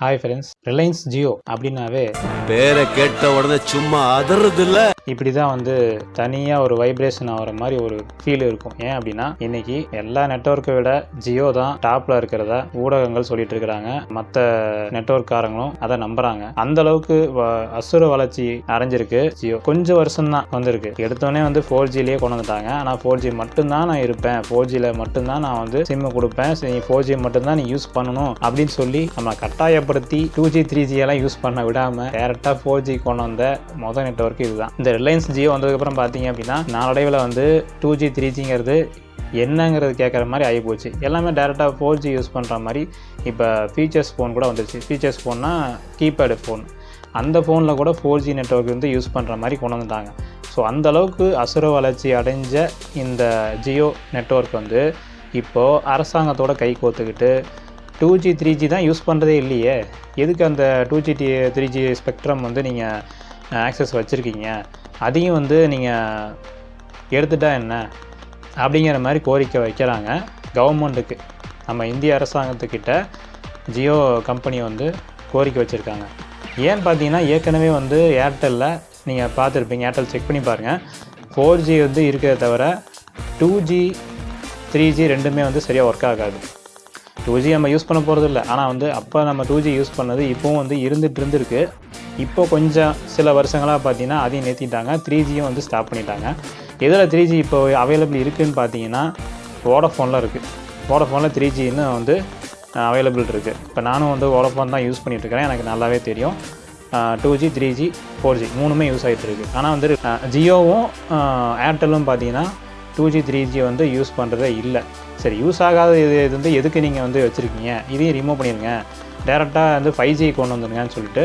Hi friends Reliance Jio அப்படின்னாவே பேரை கேட்ட உடனே சும்மா அதறது இல்ல இப்படி தான் வந்து தனியாக ஒரு வைப்ரேஷன் ஆகிற மாதிரி ஒரு ஃபீல் இருக்கும். ஏன் அப்படின்னா இன்னைக்கு எல்லா நெட்வொர்க்கை விட ஜியோ தான் டாப்ல இருக்கிறதா ஊடகங்கள் சொல்லிட்டு இருக்கிறாங்க. மற்ற நெட்வொர்க்காரங்களும் அதை நம்புறாங்க. அந்த அளவுக்கு வ- அசுர வளர்ச்சி அடைஞ்சிருக்கு ஜியோ கொஞ்சம் வருஷம் தான் வந்திருக்கு. எடுத்தோடனே வந்து ஃபோர் ஜிலேயே கொண்டு வந்துட்டாங்க. ஆனால் ஃபோர் ஜி மட்டும்தான் நான் இருப்பேன். ஃபோர் ஜியில் மட்டும்தான் நான் வந்து சிம்மு கொடுப்பேன். நீ ஃபோர் ஜி மட்டும்தான் நீ யூஸ் பண்ணணும் அப்படின்னு சொல்லி நம்ம கட்டாயப்படுத்தி டூ ஜி த்ரீ ஜி எல்லாம் யூஸ் பண்ண விடாமல் டேரெக்டாக ஃபோர் ஜி கொண்டு வந்த மொதல் நெட்வொர்க் இதுதான். இந்த ரிலையன்ஸ் ஜியோ வந்ததுக்கப்புறம் பார்த்தீங்க அப்படின்னா நாளடைவில் வந்து டூ ஜி த்ரீ ஜிங்கிறது என்னங்கிறது கேட்குற மாதிரி ஆகிப்போச்சு. எல்லாமே டேரெக்டாக ஃபோர் ஜி யூஸ் பண்ணுற மாதிரி இப்போ ஃபீச்சர்ஸ் ஃபோன் கூட வந்துருச்சு. ஃபீச்சர்ஸ் ஃபோன்னா கீபேடு ஃபோன் அந்த ஃபோனில் கூட ஃபோர் ஜி நெட்ஒர்க் வந்து யூஸ் பண்ணுற மாதிரி கொண்டு வந்துட்டாங்க. ஸோ அந்த அளவுக்கு அசுர வளர்ச்சி அடைஞ்ச இந்த ஜியோ நெட்வொர்க் வந்து இப்போது அரசாங்கத்தோட கை கோத்துக்கிட்டு டூ ஜி த்ரீ ஜி தான் யூஸ் பண்ணுறதே இல்லையே. எதுக்கு அந்த two G D three G spectrum வந்து நீங்கள் ஆக்சஸ் வச்சுருக்கீங்க அதையும் வந்து நீங்கள் எடுத்துட்டா என்ன? அப்படிங்கிற மாதிரி கோரிக்கை வைக்கிறாங்க கவர்மெண்ட்டுக்கு நம்ம இந்திய அரசாங்கத்துக்கிட்ட ஜியோ கம்பெனி வந்து கோரிக்கை வச்சுருக்காங்க. ஏன்னு பார்த்தீங்கன்னா ஏற்கனவே வந்து ஏர்டெல்லில் நீங்கள் பார்த்துருப்பீங்க ஏர்டெல் செக் பண்ணி பாருங்கள் ஃபோர் ஜி வந்து இருக்கிறத தவிர டூ ஜி த்ரீ ஜி ரெண்டுமே வந்து சரியாக ஒர்க் ஆகாது. டூ ஜி நம்ம யூஸ் பண்ண போகிறது இல்லை ஆனால் வந்து அப்போ நம்ம டூ ஜி யூஸ் பண்ணது இப்போவும் வந்து இருந்துகிட்டு இருந்திருக்கு. இப்போ கொஞ்சம் சில வருஷங்களாக பார்த்தீங்கன்னா அதையும் நிறுத்திட்டாங்க. த்ரீ ஜியும் வந்து ஸ்டாப் பண்ணிட்டாங்க. எதில் த்ரீ ஜி இப்போ அவைலபிள் இருக்குதுன்னு பார்த்தீங்கன்னா வோடஃபோனில் இருக்குது வோடஃபோனில் த்ரீ ஜின்னு வந்து அவைலபிள் இருக்குது இப்போ நானும் வந்து வோடஃபோன் தான் யூஸ் பண்ணிட்டு இருக்கிறேன். எனக்கு நல்லாவே தெரியும். Two G three G four G மூணுமே யூஸ் ஆகிட்டு இருக்குது ஆனால் வந்து ஜியோவும் ஏர்டெல்லும் பார்த்தீங்கன்னா டூ ஜி த்ரீ ஜி வந்து யூஸ் பண்ணுறதே இல்லை. சரி யூஸ் ஆகாத இது இது வந்து எதுக்கு நீங்கள் வந்து வச்சுருக்கீங்க? இதையும் ரிமூவ் பண்ணிடுங்க டேரெக்டாக வந்து ஃபைவ் ஜி கொண்டு வந்துருங்கன்னு சொல்லிட்டு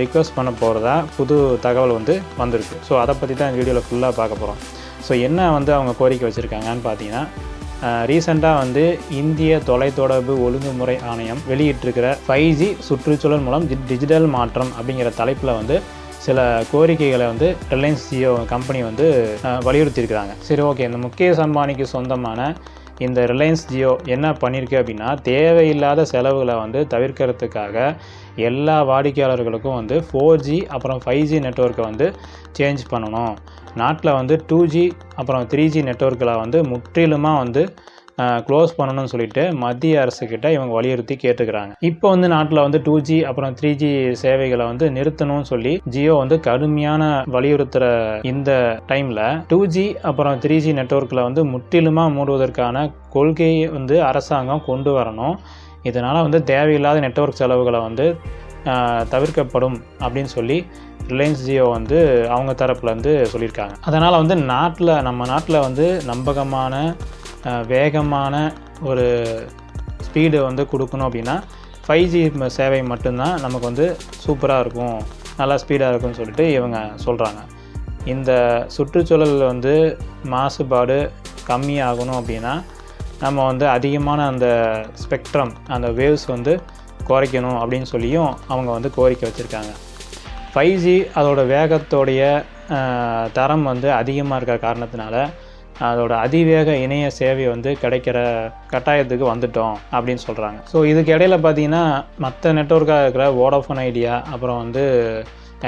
ரிக்வஸ்ட் பண்ண போகிறதா புது தகவல் வந்து வந்திருக்கு. ஸோ அதை பற்றி தான் இந்த வீடியோவில் ஃபுல்லாக பார்க்க போகிறோம் ஸோ என்ன வந்து அவங்க கோரிக்கை வச்சுருக்காங்கன்னு பார்த்தீங்கன்னா ரீசெண்டாக வந்து இந்திய தொலைத்தொடர்பு ஒழுங்குமுறை ஆணையம் வெளியிட்டிருக்கிற ஃபைவ் ஜி சுற்றுச்சூழல் மூலம் டிஜிட்டல் மாற்றம் அப்படிங்கிற தலைப்பில் வந்து சில கோரிக்கைகளை வந்து ரிலையன்ஸ் ஜியோ கம்பெனி வந்து வலியுறுத்தியிருக்கிறாங்க. சரி ஓகே இந்த முகேஷ் அம்பானிக்கு சொந்தமான இந்த ரிலையன்ஸ் ஜியோ என்ன பண்ணியிருக்கு அப்படின்னா தேவையில்லாத செலவுகளை வந்து தவிர்க்கிறதுக்காக எல்லா வாடிக்கையாளர்களுக்கும் வந்து ஃபோர் ஜி அப்புறம் ஃபைவ் ஜி நெட்ஒர்க்கை வந்து சேஞ்ச் பண்ணணும். நாட்டில் வந்து டூ ஜி அப்புறம் த்ரீ ஜி நெட்ஒர்க்கில் வந்து முற்றிலுமாக வந்து க்ளோஸ் பண்ணணும்னு சொல்லிட்டு மத்திய அரசுக்கிட்ட இவங்க வலியுறுத்தி கேட்டுக்கிறாங்க. இப்போ வந்து நாட்டில் வந்து டூ ஜி அப்புறம் த்ரீ ஜி சேவைகளை வந்து நிறுத்தணும்னு சொல்லி ஜியோ வந்து கடுமையான வலியுறுத்துற இந்த டைமில் டூ ஜி அப்புறம் த்ரீ ஜி நெட்ஒர்க்கில் வந்து முற்றிலுமாக மூடுவதற்கான கொள்கையை வந்து அரசாங்கம் கொண்டு வரணும். இதனால் வந்து தேவையில்லாத நெட்வொர்க் செலவுகளை வந்து தவிர்க்கப்படும் அப்படின்னு சொல்லி ரிலையன்ஸ் ஜியோ வந்து அவங்க தரப்புலேருந்து சொல்லியிருக்காங்க. அதனால் வந்து நாட்டில் நம்ம நாட்டில் வந்து நம்பகமான வேகமான ஒரு ஸ்பீடு வந்து கொடுக்கணும் அப்படின்னா ஃபைவ் ஜி சேவை மட்டும்தான் நமக்கு வந்து சூப்பராக இருக்கும் நல்லா ஸ்பீடாக இருக்கும்னு சொல்லிட்டு இவங்க சொல்கிறாங்க இந்த சுற்றுச்சூழல் வந்து மாசுபாடு கம்மியாகணும் அப்படின்னா நம்ம வந்து அதிகமான அந்த ஸ்பெக்ட்ரம் அந்த வேவ்ஸ் வந்து குறைக்கணும் அப்படின்னு சொல்லியும் அவங்க வந்து கோரிக்கை வச்சுருக்காங்க. ஃபைவ் ஜி அதோட வேகத்தோடைய தரம் வந்து அதிகமாக இருக்கிற காரணத்தினால அதோட அதிவேக இணைய சேவை வந்து கிடைக்கிற கட்டாயத்துக்கு வந்துட்டோம் அப்படின்னு சொல்கிறாங்க ஸோ இதுக்கு இடையில பார்த்தீங்கன்னா மற்ற நெட்ஒர்க்காக இருக்கிற வோடாஃபோன் ஐடியா அப்புறம் வந்து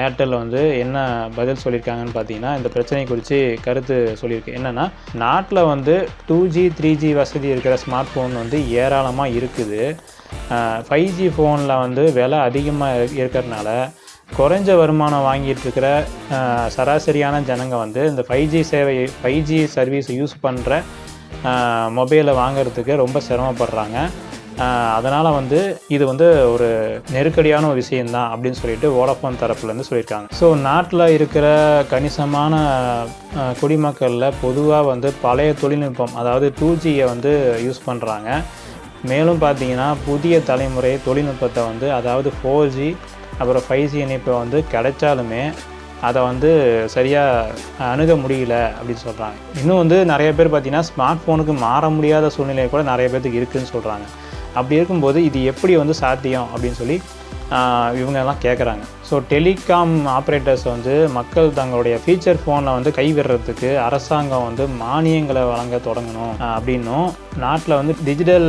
ஏர்டெல் வந்து என்ன பதில் சொல்லியிருக்காங்கன்னு பார்த்தீங்கன்னா இந்த பிரச்சனை குறித்து கருத்து சொல்லியிருக்கு. என்னென்னா நாட்டில் வந்து டூ ஜி த்ரீ ஜி வசதி இருக்கிற ஸ்மார்ட் ஃபோன் வந்து ஏராளமாக இருக்குது. ஃபைவ் ஜி ஃபோனில் வந்து விலை அதிகமாக இருக்கிறதுனால குறைஞ்ச வருமானம் வாங்கிட்டு இருக்கிற சராசரியான ஜனங்க வந்து இந்த ஃபைவ் ஜி சேவை ஃபைவ் ஜி சர்வீஸ் யூஸ் பண்ணுற மொபைலை வாங்குறதுக்கு ரொம்ப சிரமப்படுறாங்க. அதனால் வந்து இது வந்து ஒரு நெருக்கடியான ஒரு விஷயந்தான் அப்படின்னு சொல்லிட்டு வோடஃபோன் தரப்புலேருந்து சொல்லியிருக்காங்க. ஸோ நாட்டில் இருக்கிற கணிசமான குடிமக்களில் பொதுவாக வந்து பழைய தொழில்நுட்பம் அதாவது டூ ஜியை வந்து யூஸ் பண்ணுறாங்க மேலும் பார்த்தீங்கன்னா புதிய தலைமுறை தொழில்நுட்பத்தை வந்து அதாவது ஃபோர் ஜி அப்புறம் ஃபைவ் ஜி இணைப்பு வந்து கிடைச்சாலுமே அதை வந்து சரியாக அணுக முடியல அப்படின்னு சொல்கிறாங்க இன்னும் வந்து நிறைய பேர் பார்த்தீங்கன்னா ஸ்மார்ட் ஃபோனுக்கு மாற முடியாத சூழ்நிலை கூட நிறைய பேர்த்துக்கு இருக்குதுன்னு சொல்கிறாங்க அப்படி இருக்கும்போது இது எப்படி வந்து சாத்தியம் அப்படின்னு சொல்லி இவங்கெல்லாம் கேட்குறாங்க ஸோ டெலிகாம் ஆப்ரேட்டர்ஸ் வந்து மக்கள் தங்களுடைய ஃபீச்சர் ஃபோனில் வந்து கைவிடுறதுக்கு அரசாங்கம் வந்து மானியங்களை வழங்க தொடங்கணும். அப்படின்னும். நாட்டில் வந்து டிஜிட்டல்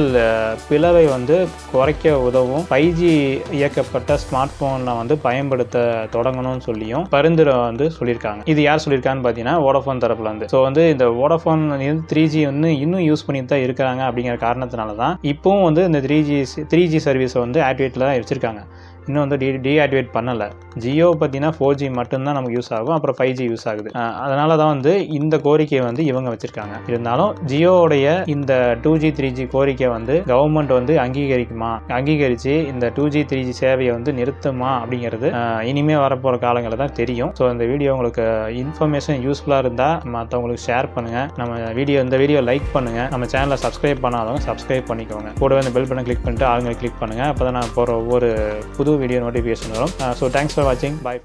பிளவை வந்து குறைக்க உதவும். ஃபைவ் ஜி இயக்கப்பட்ட ஸ்மார்ட் ஃபோனில் வந்து பயன்படுத்த தொடங்கணும்னு சொல்லியும் பரிந்துரை வந்து சொல்லியிருக்காங்க. இது யார் சொல்லியிருக்கான்னு பார்த்தீங்கன்னா வோடஃபோன் தரப்புல வந்து ஸோ வந்து இந்த வோடஃபோன் த்ரீ ஜி வந்து இன்னும் யூஸ் பண்ணிட்டு தான் இருக்கிறாங்க அப்படிங்கிற காரணத்தினால தான் இப்போவும் வந்து இந்த த்ரீ ஜி த்ரீ ஜி சர்வீஸை வந்து ஆக்டிவேட்டில் தான் வச்சிருக்காங்க. இன்னும் வந்து டி டீஆக்டிவேட் பண்ணலை. ஜியோ பார்த்தீங்கன்னா ஃபோர் ஜி மட்டும்தான் நமக்கு யூஸ் ஆகும். அப்புறம் ஃபைவ் ஜி யூஸ் ஆகுது. அதனால தான் வந்து இந்த கோரிக்கையை வந்து இவங்க வச்சிருக்காங்க. இருந்தாலும் ஜியோவுடைய இந்த டூ ஜி த்ரீ ஜி கோரிக்கை வந்து கவர்மெண்ட் வந்து அங்கீகரிக்குமா? அங்கீகரித்து இந்த டூ ஜி த்ரீ ஜி சேவையை வந்து நிறுத்துமா அப்படிங்கிறது இனிமே வரப்போகிற காலங்களில் தான் தெரியும். ஸோ இந்த வீடியோ உங்களுக்கு இன்ஃபர்மேஷன் யூஸ்ஃபுல்லாக இருந்தால் மற்றவங்களுக்கு ஷேர் பண்ணுங்கள் நம்ம வீடியோ இந்த வீடியோ லைக் பண்ணுங்கள் நம்ம சேனலை சப்ஸ்கிரைப் பண்ணாதவங்க சப்ஸ்கிரைப் பண்ணிக்கோங்க. கூடவே அந்த பெல் பட்டன் கிளிக் பண்ணிட்டு ஆளுங்களை கிளிக் பண்ணுங்கள் அப்போ தான் நான் போகிற ஒவ்வொரு புது புது வீடியோ நோட்டிஃபிகேஷன் வரும். ஸோ தேங்க்ஸ் ஃபார் வாட்சிங் பாய்